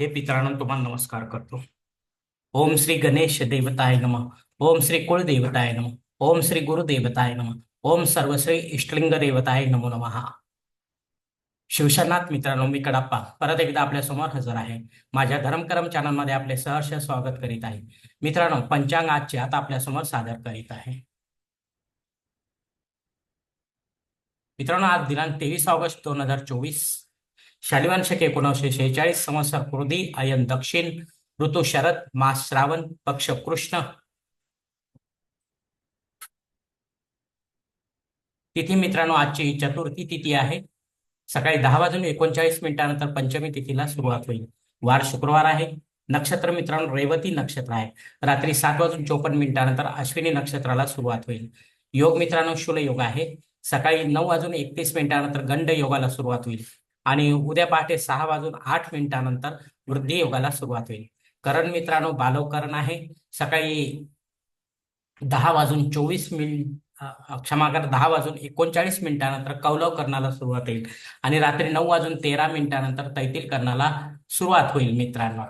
हे पितरांनो तुम्हाला नमस्कार करतो. ओम श्री गणेश देवताय नम. ओम श्री कुळ देवताय नम. ओम श्री गुरुदेवताय नम. ओम सर्वश्री इष्टलिंग देवताय नमो नमः. शिवशनाथ मित्रांनो मी कडाप्पा परत एकदा आपल्यासमोर हजर आहे. माझ्या धर्मकरम चॅनलमध्ये आपले सहर्ष स्वागत करीत आहे. मित्रांनो पंचांग आजचे आता आपल्यासमोर सादर करीत आहे. मित्रांनो आज दिनांक तेवीस ऑगस्ट दोन हजार चोवीस शालिवान शके एकोणीसशे शेहेचाळीस संवत्सर कृदी अयन दक्षिण ऋतू शरद मास श्रावण पक्ष कृष्ण. तिथी मित्रांनो आजची चतुर्थी तिथी आहे. सकाळी दहा वाजून एकोणचाळीस मिनिटानंतर पंचमी तिथीला सुरुवात होईल. वार शुक्रवार आहे. नक्षत्र मित्रांनो रेवती नक्षत्र आहे. रात्री सात वाजून चोपन्न मिनिटानंतर अश्विनी नक्षत्राला सुरुवात होईल. योग मित्रांनो शुल योग आहे. सकाळी नऊ वाजून एकतीस मिनिटानंतर गंड योगाला सुरुवात होईल. आणि उद्या पहाटे सहा वाजून आठ मिनिटानंतर वृद्धी योगाला सुरुवात होईल. करण मित्रांनो बालवकरण आहे. सकाळी दहा वाजून चोवीस मिनिट क्षमा कर दहा वाजून एकोणचाळीस मिनिटानंतर कौलव करणाला सुरुवात होईल. आणि रात्री नऊ वाजून तेरा मिनिटानंतर तैतील करणाला सुरुवात होईल मित्रांनो.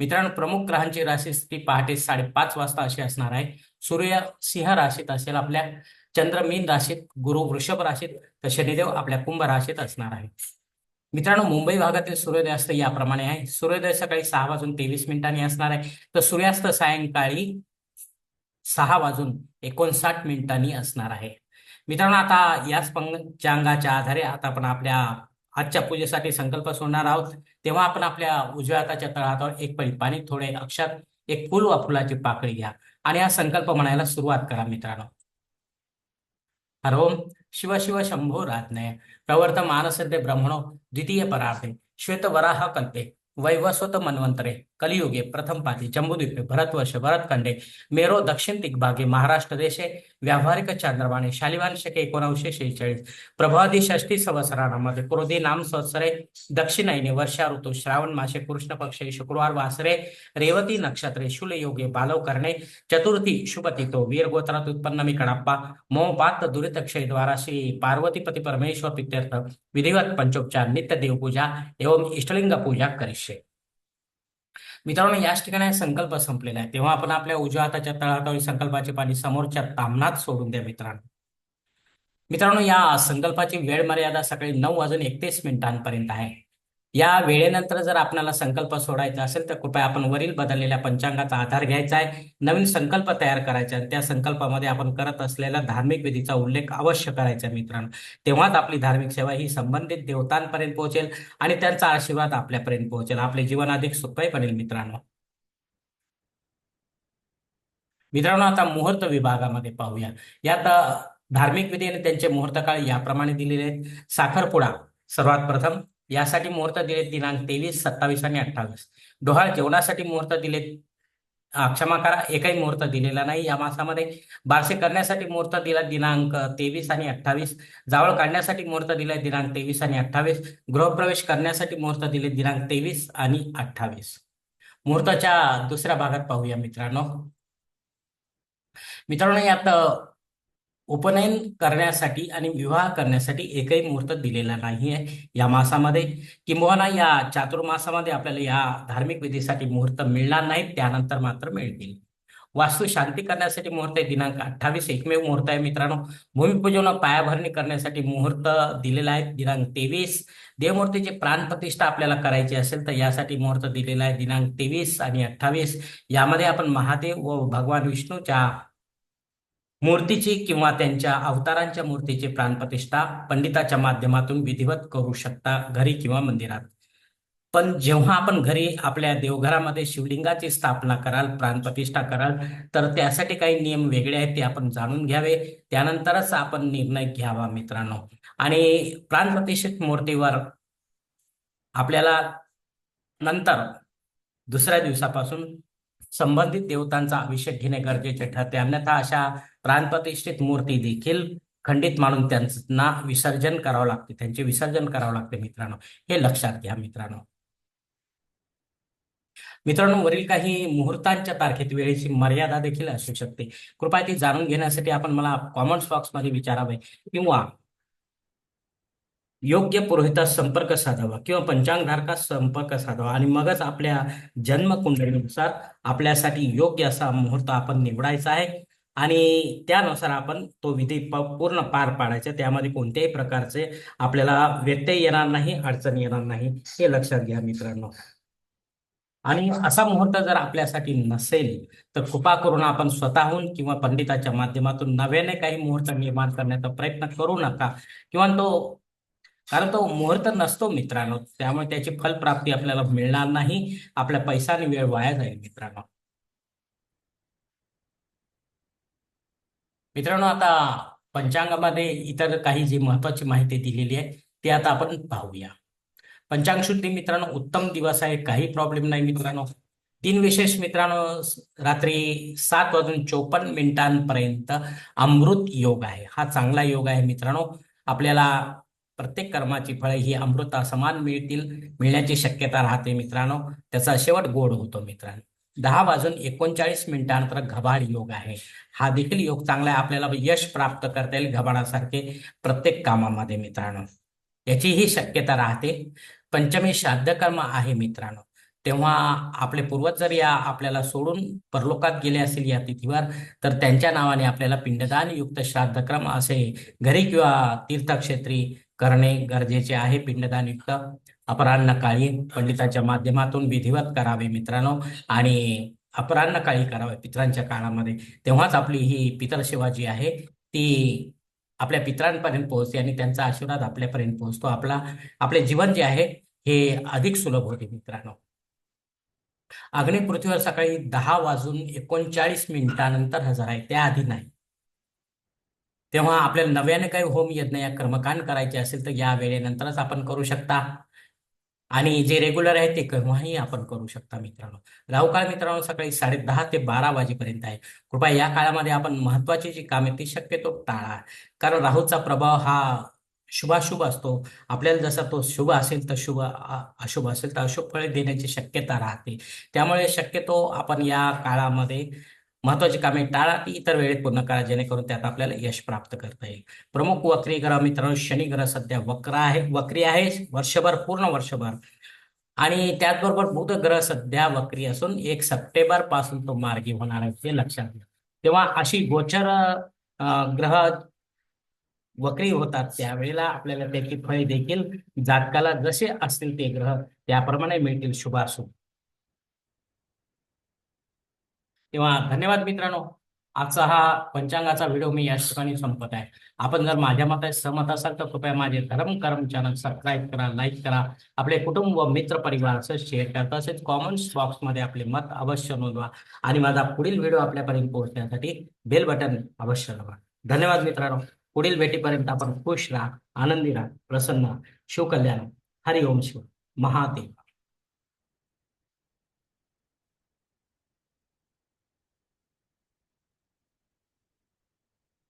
मित्रांनो प्रमुख ग्रहांची राशी स्थिती पहाटे साडेपाच वाजता अशी असणार आहे. सूर्य सिंह राशीत असेल आपल्या. चंद्र मीन राशीत गुरु वृषभ राशीत तर शनिदेव आपल्या कुंभ राशीत असणार आहे. मित्रांनो मुंबई भागातील सूर्योदयास्त याप्रमाणे आहे. सूर्योदय सकाळी सहा वाजून तेवीस मिनिटांनी असणार आहे. तर सूर्यास्त सायंकाळी सहा वाजून एकोणसाठ मिनिटांनी असणार आहे. मित्रांनो आता याच पंचांगाच्या आधारे आता आपण आपल्या आजच्या पूजेसाठी संकल्प सोडणार आहोत. तेव्हा आपण आपल्या उजव्या हाताच्या तळहातावर एक पळी पाणी थोडे अक्षात एक फुल वा फुलाची पाकळी घ्या. आणि हा संकल्प म्हणायला सुरुवात करा मित्रांनो. हरोम शिव शिव शंभो रात्नय प्रवर्त ब्रह्मणो द्वितीय परार्थे। श्वेत वराह कल्पे। वैवस्वत मन्वंतरे कलियुगे प्रथम पादी जम्बुद्वीपे भरतवर्ष भरतखंडे मेरो दक्षिण दिग्भागे महाराष्ट्र देशे व्यावहारिक चांद्रवाणी शालिवान शके एकोणीसशे शेहेचाळीस प्रभादी षष्टी संवत्सरामध्ये क्रोधी नाम संवत्सरे दक्षिणायने वर्षा ऋतू श्रावण मासे कृष्ण पक्षे शुक्रवार वासरे रेवती नक्षत्रे शुल योगे बालव करणे चतुर्थी शुभतितो वीर गोत्रात उत्पन्न मी कडाप्पा मोहपात दुरितक्षय द्वारा श्री पार्वतीपती परमेश्वर पित्यर्थ विधिवत पंचोपचार नित्य देवपूजा एवं इष्टलिंग पूजा करिष्ये मित्रांनो याच ठिकाणी संकल्प संपलेला आहे. तेव्हा आपण आपल्या उजव्या हाताच्या तळहातावरील संकल्पाचे पाणी समोरच्या तामनात सोडून द्या मित्रांनो. मित्रांनो या संकल्पाची वेळ मर्यादा सकाळी नऊ वाजून एकतीस मिनिटांपर्यंत आहे. या वेळेनंतर जर आपल्याला संकल्प सोडायचा असेल तर कृपया आपण वरील बदललेल्या पंचांगाचा आधार घ्यायचा आहे. नवीन संकल्प तयार करायचा आणि त्या संकल्पामध्ये आपण करत असलेल्या धार्मिक विधीचा उल्लेख अवश्य करायचा मित्रांनो. तेव्हाच आपली धार्मिक सेवा ही संबंधित देवतांपर्यंत पोहोचेल आणि त्यांचा आशीर्वाद आपल्यापर्यंत पोहोचेल. आपले जीवन अधिक सुखमय बनेल मित्रांनो. मित्रांनो आता मुहूर्त विभागामध्ये पाहूया. यात धार्मिक विधी आणि त्यांचे मुहूर्त काळ याप्रमाणे दिलेले आहेत. साखरपुडा सर्वात प्रथम. यासाठी मुहूर्त दिले दिनांक तेवीस सत्तावीस आणि अठ्ठावीस. डोहाळ जेवणासाठी मुहूर्त दिले क्षमा करा एकही मुहूर्त दिलेला नाही. या मासामध्ये बारसे करण्यासाठी मुहूर्त दिला दिनांक तेवीस आणि अठ्ठावीस. जावळ काढण्यासाठी मुहूर्त दिला दिनांक तेवीस आणि अठ्ठावीस. गृहप्रवेश करण्यासाठी मुहूर्त दिले दिनांक तेवीस आणि अठ्ठावीस. मुहूर्ताच्या दुसऱ्या भागात पाहूया मित्रांनो. मित्रांनो यात उपनयन करण्यासाठी आणि विवाह करण्यासाठी एकही मुहूर्त दिलेला नाही आहे या मासामध्ये. किंबहुना या चातुर्मासामध्ये आपल्याला या धार्मिक विधीसाठी मुहूर्त मिळणार नाही त्यानंतर मात्र मिळतील. वास्तू शांती करण्यासाठी मुहूर्त आहे दिनांक अठ्ठावीस एकमेव मुहूर्त आहे मित्रांनो. भूमिपूजन पायाभरणी करण्यासाठी मुहूर्त दिलेला आहे दिनांक तेवीस. देवमूर्तीची प्राणप्रतिष्ठा आपल्याला करायची असेल तर यासाठी मुहूर्त दिलेला आहे दिनांक तेवीस आणि अठ्ठावीस. यामध्ये आपण महादेव व भगवान विष्णूच्या मूर्तीची किंवा त्यांच्या अवतारांच्या मूर्तीची प्राणप्रतिष्ठा पंडिताच्या माध्यमातून विधिवत करू शकता घरी किंवा मंदिरात. पण जेव्हा आपण घरी आपल्या देवघरामध्ये शिवलिंगाची स्थापना कराल प्राणप्रतिष्ठा कराल तर त्यासाठी काही नियम वेगळे आहेत ते आपण जाणून घ्यावे. त्यानंतरच आपण निर्णय घ्यावा मित्रांनो. आणि प्राणप्रतिष्ठित मूर्तीवर आपल्याला नंतर दुसऱ्या दिवसापासून संबंधित देवतांचा अभिषेक घेणे गरजेचे ठरते. अन्यथा अशा प्राणप्रतिष्ठित मूर्ती देखील खंडित मानून त्यांना विसर्जन करावं लागते. त्यांचे विसर्जन करावं लागते मित्रांनो. हे लक्षात घ्या मित्रांनो. मित्रांनो वरील काही मुहूर्तांच्या तारखेत वेळेची मर्यादा देखील असू शकते. कृपया ती जाणून घेण्यासाठी आपण मला कॉमेंट्स बॉक्समध्ये विचारावे किंवा योग्य पुरोहितास संपर्क साधावा किंवा पंचांगधारकास संपर्क साधावा आणि मगच आपल्या जन्मकुंडलीनुसार आपल्यासाठी योग्य असा मुहूर्त आपण निवडायचा आहे. आणि त्यानुसार आपण तो विधी पूर्ण पार पाडायचा त्यामध्ये कोणत्याही प्रकारचे आपल्याला व्यत्यय येणार नाही अडचण येणार नाही हे लक्षात घ्या मित्रांनो. आणि असा मुहूर्त जर आपल्यासाठी नसेल तर कृपा करून आपण स्वतःहून किंवा पंडिताच्या माध्यमातून नव्याने काही मुहूर्त निर्माण करण्याचा प्रयत्न करू नका. किंवा तो कारण तो मुहूर्त नसतो मित्रांनो. त्यामुळे त्याची फलप्राप्ती आपल्याला मिळणार नाही. आपला पैसा आणि वेळ वाया जाईल मित्रांनो. मित्रांनो आता पंचांगामध्ये इतर काही जी महत्वाची माहिती दिलेली आहे ती आता आपण पाहूया. पंचांग शुद्धी मित्रांनो उत्तम दिवस आहे. काही प्रॉब्लेम नाही मित्रांनो. तीन विशेष मित्रांनो रात्री सात वाजून चोपन्न मिनिटांपर्यंत अमृत योग आहे. हा चांगला योग आहे मित्रांनो. आपल्याला प्रत्येक कर्माची फळे ही अमृता समान मिळतील मिळण्याची शक्यता राहते मित्रांनो. त्याचा शेवट गोड होतो मित्रांनो. दहा वाजून एकोणचाळीस मिनिटानंतर घबाड योग आहे. हा देखील योग चांगला आहे. आपल्याला यश प्राप्त करता येईल घबाडासारखे प्रत्येक कामामध्ये मित्रांनो. याचीही शक्यता राहते. पंचमी श्राद्ध कर्म आहे मित्रांनो. तेव्हा आपले पूर्वज जर या आपल्याला सोडून परलोकात गेले असतील या तिथीवर तर त्यांच्या नावाने आपल्याला पिंडदान युक्त श्राद्धक्रम असे घरी किंवा तीर्थक्षेत्री करणे गरजेचे आहे. पिंडदानयुक्त अपराह्न काळी पंडिताच्या माध्यमातून विधिवत करावे मित्रांनो. आणि अपराह्न काळी करावे पित्रांच्या काळामध्ये. तेव्हाच आपली ही पितर सेवा जी आहे. ती आपल्या पितरांपर्यंत पोहोचते आणि त्यांचा आशीर्वाद आपल्यापर्यंत पोहोचतो. आपला आपले जीवन जे आहे हे अधिक सुलभ होते मित्रांनो. अग्नी पृथ्वीवर सकाळी दहा वाजून एकोणचाळीस मिनिटानंतर हजर आहे. त्याआधी नाही. तेव्हा आपल्याला नव्याने काही होम यज्ञ या कर्मकांड करायचे असेल तर या वेळेनंतरच आपण करू शकता. आणि जे रेग्युलर आहे ते केव्हाही आपण करू शकता मित्रांनो. राहुकाळ मित्रांनो सकाळी साडे दहा ते बारा वाजेपर्यंत आहे. कृपया या काळामध्ये आपण महत्वाची जी कामे ती शक्यतो टाळा. कारण राहूचा प्रभाव हा शुभाशुभ असतो. आपल्याला जसा तो शुभ असेल तर शुभ अशुभ असेल तर अशुभ फळे देण्याची शक्यता राहते. त्यामुळे शक्यतो आपण या काळामध्ये महत्वाची कामे टाळा ती इतर वेळेत पूर्ण करा जेणेकरून त्यात आपल्याला यश प्राप्त करता येईल. प्रमुख वक्री ग्रह मित्रांनो शनी ग्रह सध्या वक्र आहे वक्री आहे वर्षभर पूर्ण वर्षभर. आणि त्याचबरोबर बुध ग्रह सध्या वक्री असून एक सप्टेंबरपासून तो मार्गी होणार आहे ते लक्षात घ्या. तेव्हा अशी गोचर अं, ग्रह वक्री होतात त्यावेळेला आपल्याला त्याची फळे देखील जातकाला जसे असतील ते ग्रह त्याप्रमाणे मिळतील शुभाशुभ तेव्हा धन्यवाद मित्रांनो. आजचा हा पंचांगाचा व्हिडिओ मी या ठिकाणी संपत आहे. आपण जर माझ्या मता सहमत असाल तर कृपया माझे धर्म कर्म चॅनल सबस्क्राईब करा लाईक करा. आपले कुटुंब व मित्र परिवार असं शेअर करा. तसेच कॉमेंट्स बॉक्समध्ये आपले मत अवश्य नोंदवा. आणि माझा पुढील व्हिडिओ आपल्यापर्यंत पोहोचण्यासाठी बेल बटन अवश्य दाबा. धन्यवाद मित्रांनो. पुढील भेटीपर्यंत आपण खुश राहा आनंदी राहा प्रसन्न राहा. शिवकल्याण. हरिओम शिव महादेव.